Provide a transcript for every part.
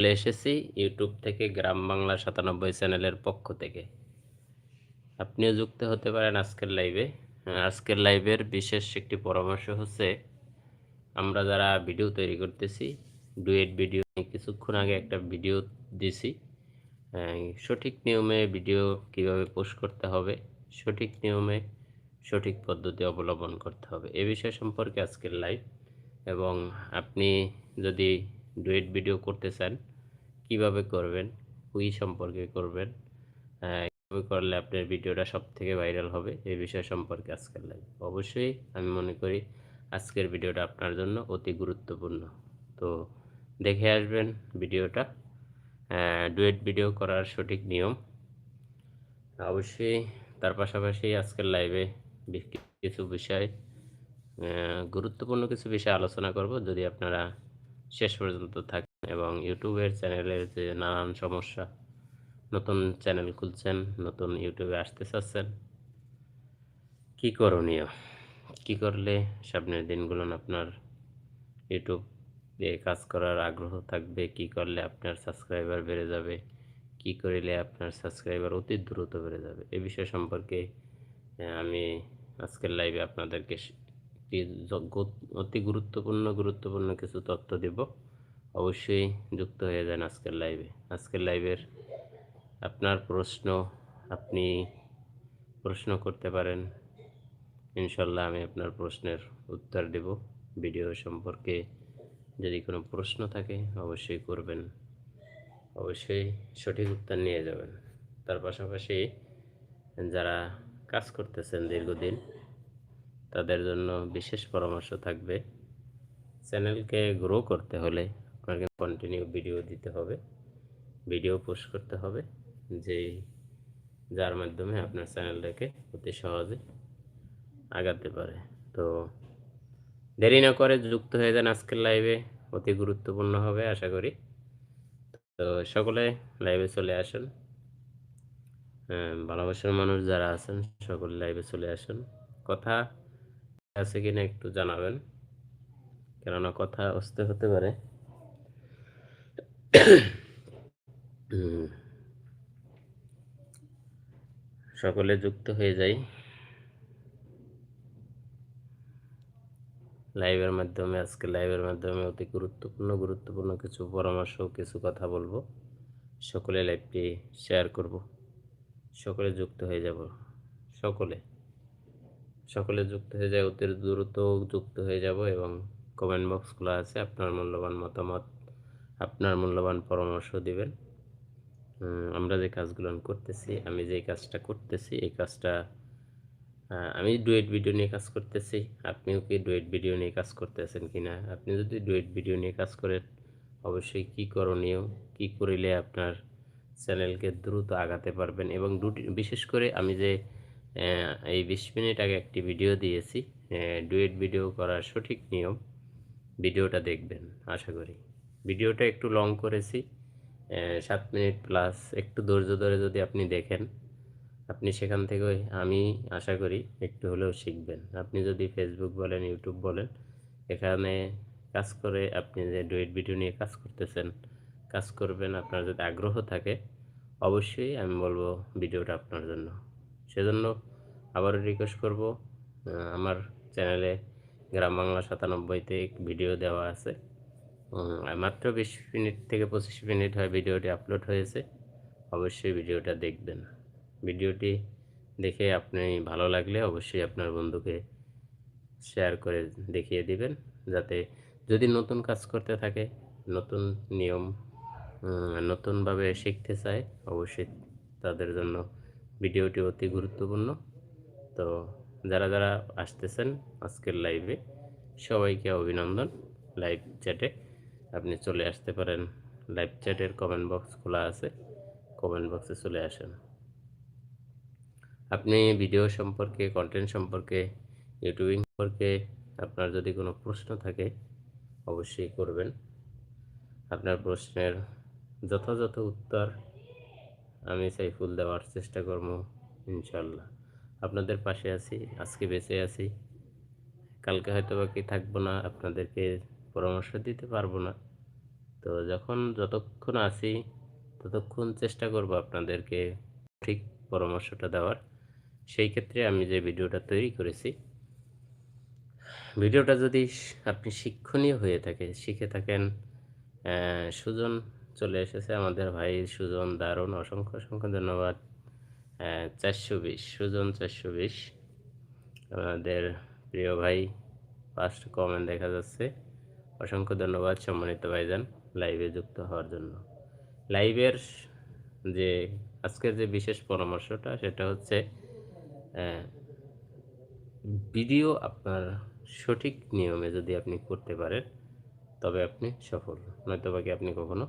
চলে এসেছি ইউটিউব থেকে গ্রাম বাংলা সাতানব্বই চ্যানেলের পক্ষ থেকে। আপনিও যুক্ত হতে পারেন আজকের লাইভে আজকের লাইভের বিশেষ একটি পরামর্শ হচ্ছে, আমরা যারা ভিডিও তৈরি করতেছি ডুয়েট ভিডিও কিছুক্ষণ আগে একটা ভিডিও দিছি। সঠিক নিয়মে ভিডিও কীভাবে পোস্ট করতে হবে, সঠিক নিয়মে সঠিক পদ্ধতি অবলম্বন করতে হবে, এ বিষয় সম্পর্কে আজকের লাইভ এবং আপনি যদি ডুয়েট ভিডিও করতে চান কীভাবে করবেন? কুই সম্পর্কে করবেন। কীভাবে করলে আপনার ভিডিওটা সব থেকে ভাইরাল হবে এই বিষয় সম্পর্কে আজকের লাইভ অবশ্যই আমি মনে করি আজকের ভিডিওটা আপনার জন্য অতি গুরুত্বপূর্ণ। তো দেখে আসবেন ভিডিওটা। ডুয়েট ভিডিও করার সঠিক নিয়ম। অবশ্যই তার পাশাপাশি আজকের লাইভে কিছু বিষয় গুরুত্বপূর্ণ কিছু বিষয় আলোচনা করব। যদি আপনারা শেষ পর্যন্ত থাকেন এবং ইউটিউবের চ্যানেলের যে নানান সমস্যা, নতুন চ্যানেল খুলছেন, নতুন ইউটিউবে আসতে চাচ্ছেন, কি করণীয়? কি করলে সামনের দিনগুলো আপনার ইউটিউব দিয়ে কাজ করার আগ্রহ থাকবে? কি করলে আপনার সাবস্ক্রাইবার বেড়ে যাবে? কি করিলে আপনার সাবস্ক্রাইবার অতি দ্রুত বেড়ে যাবে? এ বিষয় সম্পর্কে আমি আজকের লাইভে আপনাদেরকে অতি গুরুত্বপূর্ণ গুরুত্বপূর্ণ কিছু তথ্য দেব। অবশ্যই যুক্ত হয়ে যান আজকের লাইভে আজকের লাইভের আপনার প্রশ্ন আপনি প্রশ্ন করতে পারেন। ইনশাল্লাহ আমি আপনার প্রশ্নের উত্তর দেব। ভিডিও সম্পর্কে যদি কোনো প্রশ্ন থাকে অবশ্যই করবেন। অবশ্যই সঠিক উত্তর নিয়ে যাবেন। তার পাশাপাশি যারা কাজ করতেছেন দীর্ঘদিন, তাদের জন্য বিশেষ পরামর্শ থাকবে। চ্যানেলকে গ্রো করতে হলে আপনাকে কন্টিনিউ ভিডিও দিতে হবে। ভিডিও পোস্ট করতে হবে, যে যার মাধ্যমে আপনার চ্যানেলটাকে অতি সহজে আগাতে পারে। তো দেরি না করে যুক্ত হয়ে যান, আজকের লাইভে অতি গুরুত্বপূর্ণ হবে, আশা করি। তো সকলে লাইভে চলে আসুন। ভালোবাসার মানুষ যারা আছেন, সকলে লাইভে চলে আসুন। কথা আছে কিনা একটু জানাবেন, কেননা কথা অস্তে হতে পারে। সকলে যুক্ত হয়ে যাই। লাইভের মাধ্যমে, আজকে লাইভের মাধ্যমে অতি গুরুত্বপূর্ণ গুরুত্বপূর্ণ কিছু পরামর্শ, কিছু কথা বলব। সকলে লাইভটি শেয়ার করব। সকলে যুক্ত হয়ে যাব। সকলে। সকলে যুক্ত হয়ে যায় অতি দ্রুত যুক্ত হয়ে যাব এবং কমেন্ট বক্স খোলা আছে, আপনার মূল্যবান মতামত আপনার মূল্যবান পরামর্শ দেবেন। আমরা যে কাজগুলো করতেছি, আমি যে কাজটা করতেছি, এই কাজটা আমি ডুয়েট ভিডিও নিয়ে কাজ করতেছি। আপনিও কি ডুয়েট ভিডিও নিয়ে কাজ করতেছেন কি না? আপনি যদি ডুয়েট ভিডিও নিয়ে কাজ করেন, অবশ্যই কি করণীয়? কি করিলে আপনার চ্যানেলকে দ্রুত আগাতে পারবেন? এবং দুটি, বিশেষ করে আমি যে এই বিশ মিনিট আগে একটি ভিডিও দিয়েছি ডুয়েট ভিডিও করার সঠিক নিয়ম, ভিডিওটা দেখবেন, আশা করি। ভিডিওটা একটু লং করেছি সাত মিনিট প্লাস একটু ধৈর্য ধরে যদি আপনি দেখেন, আপনি সেখান থেকে আমি আশা করি একটু হলেও শিখবেন। আপনি যদি ফেসবুক বলেন ইউটিউব বলেন, এখানে কাজ করে আপনি যে ডুয়েট ভিডিও নিয়ে কাজ করতেছেন, কাজ করবেন, আপনার যদি আগ্রহ থাকে, অবশ্যই আমি বলব ভিডিওটা আপনার জন্য। সেজন্য আবারও রিকোয়েস্ট করব আমার চ্যানেলে গ্রাম বাংলা সাতানব্বইতে ভিডিও দেওয়া আছে। মাত্র বিশ মিনিট থেকে পঁচিশ মিনিট হয় ভিডিওটি আপলোড হয়েছে, অবশ্যই ভিডিওটা দেখবেন। ভিডিওটি দেখে আপনি ভালো লাগলে অবশ্যই আপনার বন্ধুকে শেয়ার করে দেখিয়ে দিবেন, যাতে যদি নতুন কাজ করতে থাকে, নতুন নিয়ম নতুনভাবে শিখতে চায়, অবশ্যই তাদের জন্য ভিডিওটি অতি গুরুত্বপূর্ণ। তো যারা যারা আসতেছেন আজকের লাইভে সবাইকে অভিনন্দন লাইভ চ্যাটে আপনি চলে আসতে পারেন। লাইভ চ্যাটের কমেন্ট বক্স খোলা আছে। কমেন্ট বক্সে চলে আসেন। আপনি ভিডিও সম্পর্কে কন্টেন্ট সম্পর্কে ইউটিউবিং সম্পর্কে আপনার যদি কোনো প্রশ্ন থাকে, অবশ্যই করবেন। আপনার প্রশ্নের যথাযথ উত্তর আমি সাইফুল দেওয়ার চেষ্টা করব ইনশাল্লাহ আপনাদের পাশে আছি, আজকে বেঁচে আছি। কালকে হয়তো বাকি থাকব না আপনাদেরকে পরামর্শ দিতে পারব না। তো যখন যতক্ষণ আছি, ততক্ষণ চেষ্টা করব আপনাদেরকে ঠিক পরামর্শটা দেওয়ার। সেই ক্ষেত্রে আমি যে ভিডিওটা তৈরি করেছি, ভিডিওটা যদি আপনি শিক্ষণীয় হয়ে থাকে, শিখে থাকেন সুজন চলে এসেছে আমাদের ভাই, সুজন দারুণ, অসংখ্য অসংখ্য ধন্যবাদ। চারশো বিশ, সুজন চারশো বিশ। আমাদের প্রিয় ভাই ফার্স্ট কমেন্ট দেখা যাচ্ছে। অসংখ্য ধন্যবাদ সম্মানিত ভাইজান লাইভে যুক্ত হওয়ার জন্য। লাইভের যে আজকের যে বিশেষ পরামর্শটা, সেটা হচ্ছে ভিডিও আপনার সঠিক নিয়মে যদি আপনি করতে পারেন, তবে আপনি সফল। নয়তো বাকি আপনি কখনো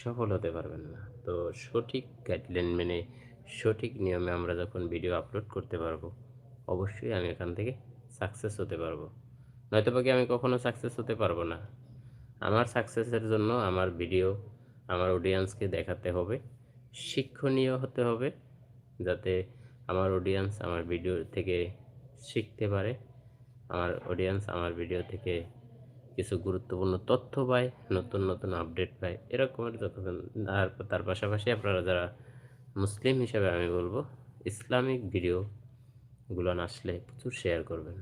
সফল হতে পারবেন না। তো সঠিক গাইডলাইন মেনে সঠিক নিয়মে আমরা যখন ভিডিও আপলোড করতে পারব, অবশ্যই আমি এখান থেকে সাকসেস হতে পারব। নয়তো বাকি আমি কখনো সাকসেস হতে পারব না। আমার সাকসেসের জন্য আমার ভিডিও আমার অডিয়েন্সকে দেখাতে হবে, শিক্ষণীয় হতে হবে, যাতে আমার অডিয়েন্স আমার ভিডিও থেকে শিখতে পারে, আমার অডিয়েন্স আমার ভিডিও থেকে কিছু গুরুত্বপূর্ণ তথ্য পায়, নতুন নতুন আপডেট পায়, এরকমের যত আর তার পাশাপাশি আপনারা যারা মুসলিম হিসাবে আমি বলব, ইসলামিক ভিডিওগুলো আসলে প্রচুর শেয়ার করবেন।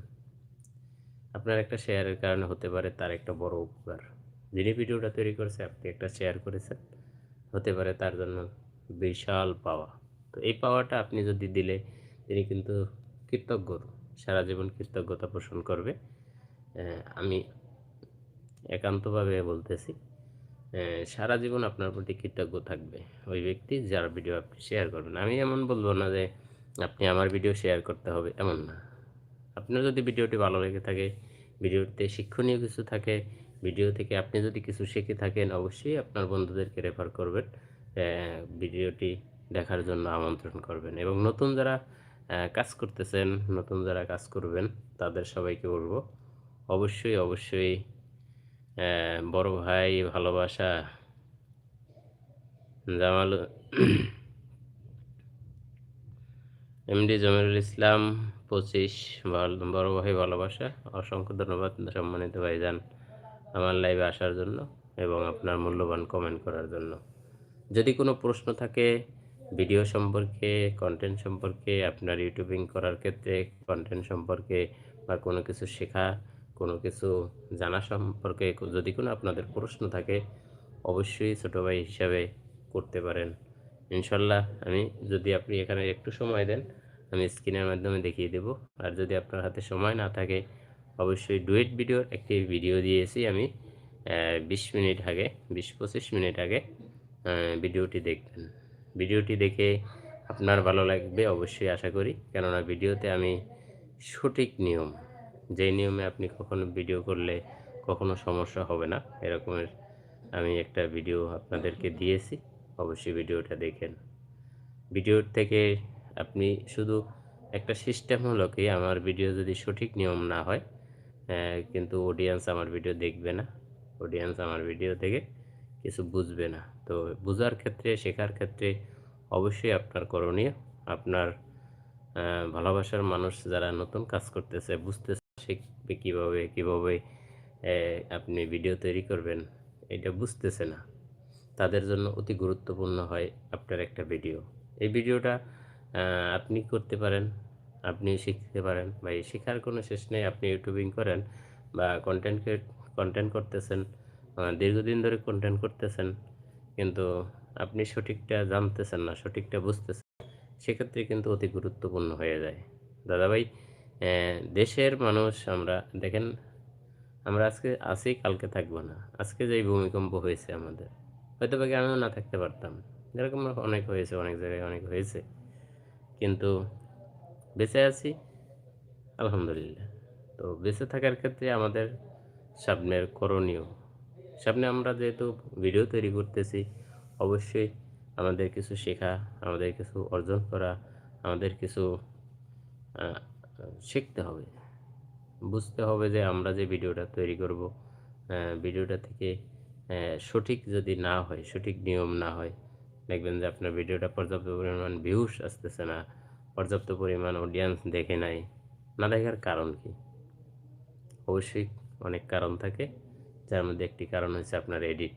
আপনার একটা শেয়ারের কারণে হতে পারে তার একটা বড় উপকার। যিনি ভিডিওটা তৈরি করেছে, আপনি একটা শেয়ার করেছেন, হতে পারে তার জন্য বিশাল পাওয়া। তো এই পাওয়াটা আপনি যদি দিলে, তিনি কিন্তু কৃতজ্ঞ, সারা জীবন কৃতজ্ঞতা পোষণ করবে। আমি একান্তভাবে বলতেছি সারা জীবন আপনার প্রতি কৃতজ্ঞ থাকবে ওই ব্যক্তি যার ভিডিও আপনি শেয়ার করবেন। আমি এমন বলব না যে, আপনি আমার ভিডিও শেয়ার করতে হবে, এমন না। আপনার যদি ভিডিওটি ভালো লেগে থাকে, ভিডিওতে শিক্ষণীয় কিছু থাকে, ভিডিও থেকে আপনি যদি কিছু শিখে থাকেন, অবশ্যই আপনার বন্ধুদেরকে রেফার করবেন ভিডিওটি দেখার জন্য আমন্ত্রণ করবেন এবং নতুন যারা কাজ করতেছেন, নতুন যারা কাজ করবেন, তাদের সবাইকে বলব, অবশ্যই অবশ্যই বড় ভাই ভালোবাসা, জামাল এমডি জমিরুল ইসলাম পঁচিশ বড় ভাই ভালোবাসা। অসংখ্য ধন্যবাদ সম্মানিত ভাইজান আমার লাইভে আসার জন্য এবং আপনার মূল্যবান কমেন্ট করার জন্য। যদি কোনো প্রশ্ন থাকে ভিডিও সম্পর্কে কন্টেন্ট সম্পর্কে, আপনার ইউটিউবিং করার ক্ষেত্রে কন্টেন্ট সম্পর্কে বা কোনো কিছু শেখা, কোনো কিছু জানা সম্পর্কে যদি কোনো আপনাদের প্রশ্ন থাকে, অবশ্যই ছোটো ভাই হিসাবে করতে পারেন। ইনশাল্লাহ আমি যদি আপনি এখানে একটু সময় দেন আমি স্ক্রিনের মাধ্যমে দেখিয়ে দেব। আর যদি আপনার হাতে সময় না থাকে, অবশ্যই ডুয়েট ভিডিওর একটি ভিডিও দিয়েছি আমি বিশ মিনিট আগে, বিশ পঁচিশ মিনিট আগে ভিডিওটি দেখবেন। ভিডিওটি দেখে আপনার ভালো লাগবে অবশ্যই আশা করি। কেননা ভিডিওতে আমি সঠিক নিয়ম, যেই নিয়মে আপনি কখনো ভিডিও করলে কখনো সমস্যা হবে না, এরকমের আমি একটা ভিডিও আপনাদেরকে দিয়েছি। অবশ্যই ভিডিওটা দেখেন। ভিডিওর থেকে আপনি শুধু একটা সিস্টেম হলো কি আমার ভিডিও যদি সঠিক নিয়ম না হয় কিন্তু অডিয়েন্স আমার ভিডিও দেখবে না অডিয়েন্স আমার ভিডিও থেকে কিছু বুঝবে না। তো বোঝার ক্ষেত্রে, শেখার ক্ষেত্রে অবশ্যই আপনার করণীয়। আপনার ভালোবাসার মানুষ যারা নতুন কাজ করতেছে, বুঝতেছে শিখবে কীভাবে কীভাবে আপনি ভিডিও তৈরি করবেন, এটা বুঝতেছে না। তাদের জন্য অতি গুরুত্বপূর্ণ হয় আপনার একটা ভিডিও। এই ভিডিওটা আপনি করতে পারেন আপনি শিখতে পারেন বা এই শেখার কোনো শেষ নেই, আপনি ইউটিউবিং করেন বা কন্টেন্ট কন্টেন্ট করতেছেন দীর্ঘদিন ধরে কন্টেন্ট করতেছেন, কিন্তু আপনি সঠিকটা জানতেছেন না, সঠিকটা বুঝতেছেন, সেক্ষেত্রে কিন্তু অতি গুরুত্বপূর্ণ হয়ে যায়। দাদাভাই দেশের মানুষ আমরা, দেখেন, আমরা আজকে আছি, কালকে থাকব না। আজকে যেই ভূমিকম্প হয়েছে আমাদের হয়তো বাকি আমিও না থাকতে পারতাম। এরকম অনেক হয়েছে, অনেক জায়গায় অনেক হয়েছে। কিন্তু বেঁচে আছি, আলহামদুলিল্লাহ। তো বেঁচে থাকার ক্ষেত্রে আমাদের সামনের করণীয়। সামনে আমরা যেহেতু ভিডিও তৈরি করতেছি, অবশ্যই আমাদের কিছু শেখা, আমাদের কিছু অর্জন করা, আমাদের কিছু শিখতে হবে। বুঝতে হবে যে আমরা যে ভিডিওটা তৈরি করব ভিডিওটা থেকে সঠিক যদি না হয়, সঠিক নিয়ম না হয় দেখবেন যে আপনার ভিডিওটা পর্যাপ্ত পরিমাণ ভিউস আসতেছে না, পর্যাপ্ত পরিমাণ অডিয়েন্স দেখে নাই, না দেখার কারণ কি? অবশ্যই অনেক কারণ থাকে, যার মধ্যে একটি কারণ হচ্ছে আপনার এডিট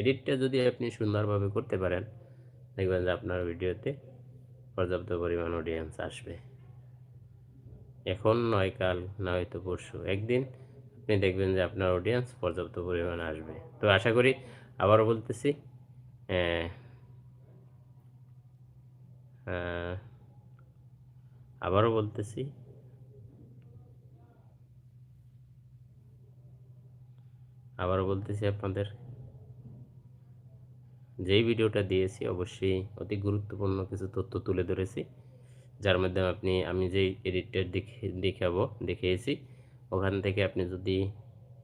এডিটটা যদি আপনি সুন্দরভাবে করতে পারেন, দেখবেন যে আপনার ভিডিওতে পর্যাপ্ত পরিমাণ অডিয়েন্স আসবে। এখন নয় কাল, না হয়তো পরশু, একদিন আপনি দেখবেন যে আপনার অডিয়েন্স পর্যাপ্ত পরিমাণ আসবে। তো আশা করি আবারও বলতেছি আবারও বলতেছি। আবারও বলতেছি আপনাদের, যেই ভিডিওটা দিয়েছি অবশ্যই অতি গুরুত্বপূর্ণ কিছু তথ্য তুলে ধরেছি, যার মাধ্যমে আপনি, আমি যেই এডিটটা দেখে, দেখাবো, দেখিয়েছি, ওখান থেকে আপনি যদি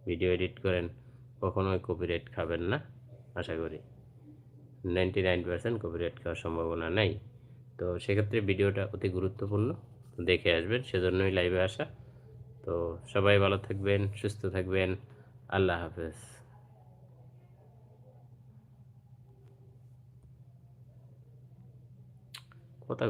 ভিডিও এডিট করেন, কখনোই কপিরাইট খাবেন না, আশা করি। নাইনটি নাইন পার্সেন্ট কপিরাইট খাওয়ার সম্ভাবনা নাই। তো সেক্ষেত্রে ভিডিওটা অতি গুরুত্বপূর্ণ। দেখে আসবেন, সেজন্যই লাইভে আসা। তো সবাই ভালো থাকবেন, সুস্থ থাকবেন। আল্লাহ হাফেজ। কথা